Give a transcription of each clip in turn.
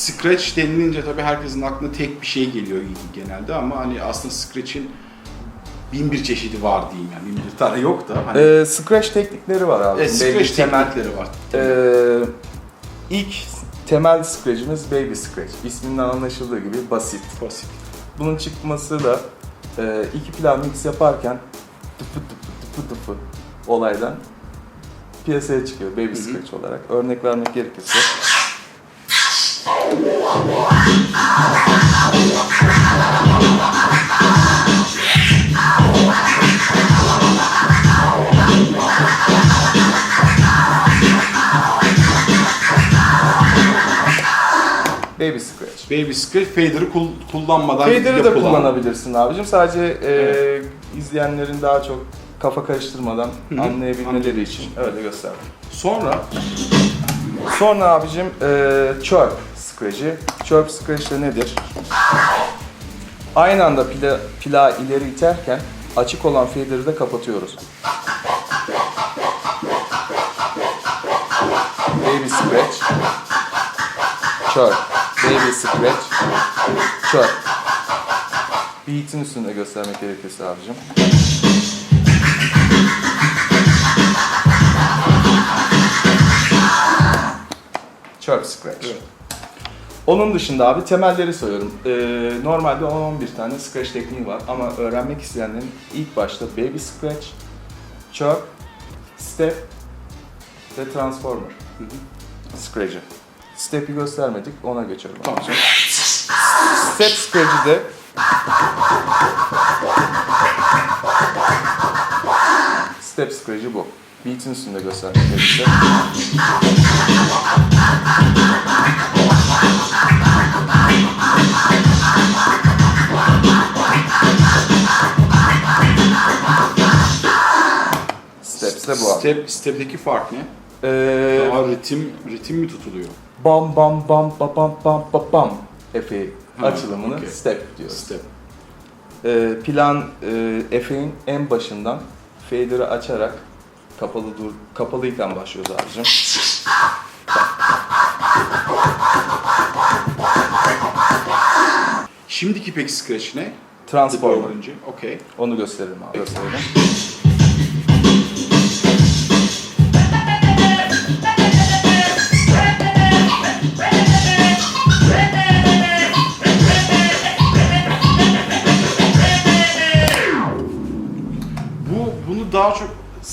Scratch denilince tabii herkesin aklına tek bir şey geliyor genelde ama hani aslında Scratch'in bin bir çeşidi var diyeyim yani bin bir tane yok da hani Ee, Scratch teknikleri var abi. e, Scratch temel teknikleri var. Ee, ilk temel scratch'imiz Baby Scratch. İsminden anlaşıldığı gibi basit. Basit. Bunun çıkması da e, iki plan mix yaparken tıpı tıpı tıpı tıpı olaydan piyasaya çıkıyor Baby hı. Scratch olarak. Örnek vermek gerekirse. Baby Scratch. Baby Scratch fader'ı kul- kullanmadan Fader'ı da yapılan- kullanabilirsin abicim. Sadece e, Evet. izleyenlerin daha çok kafa karıştırmadan anlayabilmeleri için öyle gösterdim. Sonra Sonra abicim e, chirp scratch'i. Chirp scratch de nedir? Aynı anda pila, pila ileri iterken açık olan fader'ı da kapatıyoruz. Baby scratch. Chirp. Baby scratch. Chirp. Beat'in üstünde göstermek gerekirse abicim. Chirp scratch. Evet. Onun dışında abi temelleri söylüyorum. Ee, normalde 10-11 tane scratch tekniği var ama öğrenmek isteyenlerin ilk başta baby scratch, chirp, step ve transformer scratch'ı. Step'i göstermedik, ona geçelim. Tamam. abicim. Step scratch'i de Step scratch'i bu. Beat'in üstünde göstermek gerekirse. mesele bu abi. Step, step'teki fark ne? Ee, Daha ritim, ritim mi tutuluyor? Bam bam bam bam bam bam bam bam Efe'yi açılımını okey. step diyoruz. Step. Ee, plan e, Efe'nin en başından fader'ı açarak kapalı dur kapalıyken başlıyoruz abicim. Şimdiki peki scratch ne? Transformer. Okey. Onu gösteririm abi. Gösteririm.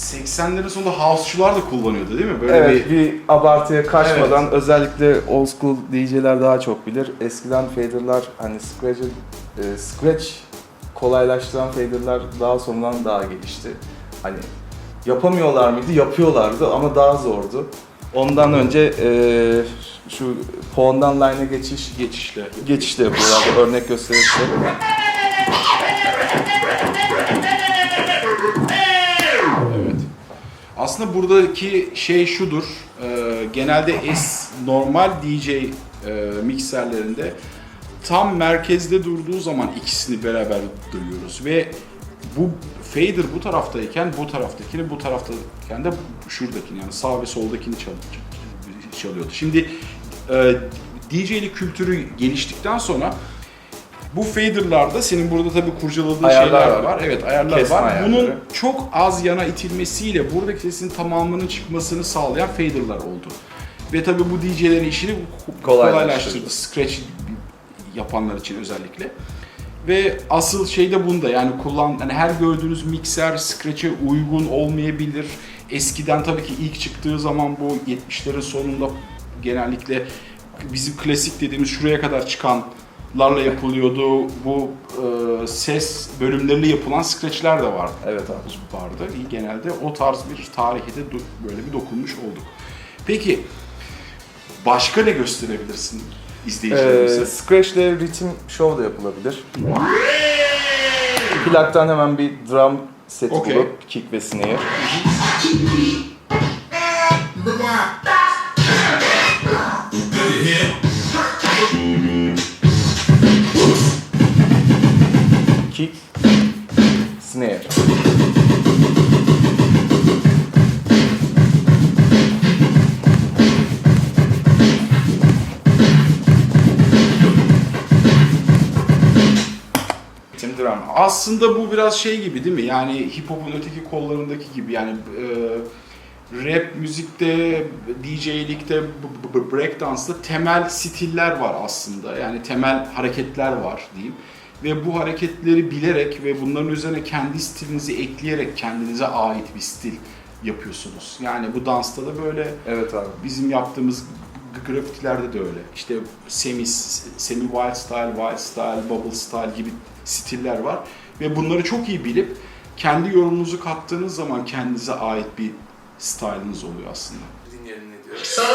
80'lerin sonunda house'çular da kullanıyordu değil mi? Böyle Evet bir bir abartıya kaçmadan özellikle old school DJ'ler daha çok bilir. Eskiden fader'lar hani scratch, e, scratch kolaylaştıran fader'lar daha sonradan daha gelişti. Hani yapamıyorlar mıydı? Yapıyorlardı ama daha zordu. Ondan önce e, şu pawn'dan line'e geçiş geçişle. geçişle yapıyorlardı. Örnek gösterirse. Aslında buradaki şey şudur. e, genelde es normal DJ e, mikserlerinde tam merkezde durduğu zaman ikisini beraber duyuyoruz ve bu fader bu taraftayken bu taraftakini bu taraftayken de şuradakini yani sağ ve soldakini çal- çalıyordu. Şimdi e, DJ'lik kültürü geliştikten sonra bu fader'larda senin burada tabii kurcaladığın Ayarlar şeyler var. var. Evet ayarlar Kesme var. ayarları. Bunun çok az yana itilmesiyle buradaki sesin tamamının çıkmasını sağlayan fader'lar oldu. Ve tabii bu DJ'lerin işini Kolaylaştırdı. kolaylaştırdı. Scratch yapanlar için özellikle. Ve asıl şey de bunda yani kullan hani her gördüğünüz mikser Scratch'e uygun olmayabilir. Eskiden tabii ki ilk çıktığı zaman bu 70'lerin sonunda genellikle bizim klasik dediğimiz şuraya kadar çıkanlarla yapılıyordu. Bu e, ses bölümleriyle yapılan Scratch'ler de vardı Evet abi. vardı. Genelde o tarz bir tarihe de böyle bir dokunmuş olduk. Peki başka ne gösterebilirsin izleyicilerimize? Ee, Scratch ile ritim show da yapılabilir. Plaktan hemen bir drum seti Okey. bulup kick ve snare. kick, snare. Aslında bu biraz şey gibi değil mi? Yani hip hop'un öteki kollarındaki gibi. Yani e, rap müzikte, DJ'likte, breakdance'da temel stiller var aslında. Yani temel hareketler var diyeyim. Ve bu hareketleri bilerek ve bunların üzerine kendi stilinizi ekleyerek kendinize ait bir stil yapıyorsunuz. Yani bu dansta da böyle Evet abi. bizim yaptığımız grafitilerde de öyle. İşte semi, semi wild style, wild style, bubble style gibi stiller var. Ve bunları çok iyi bilip kendi yorumunuzu kattığınız zaman kendinize ait bir style'ınız oluyor aslında. Dinleyelim ne diyor. Sana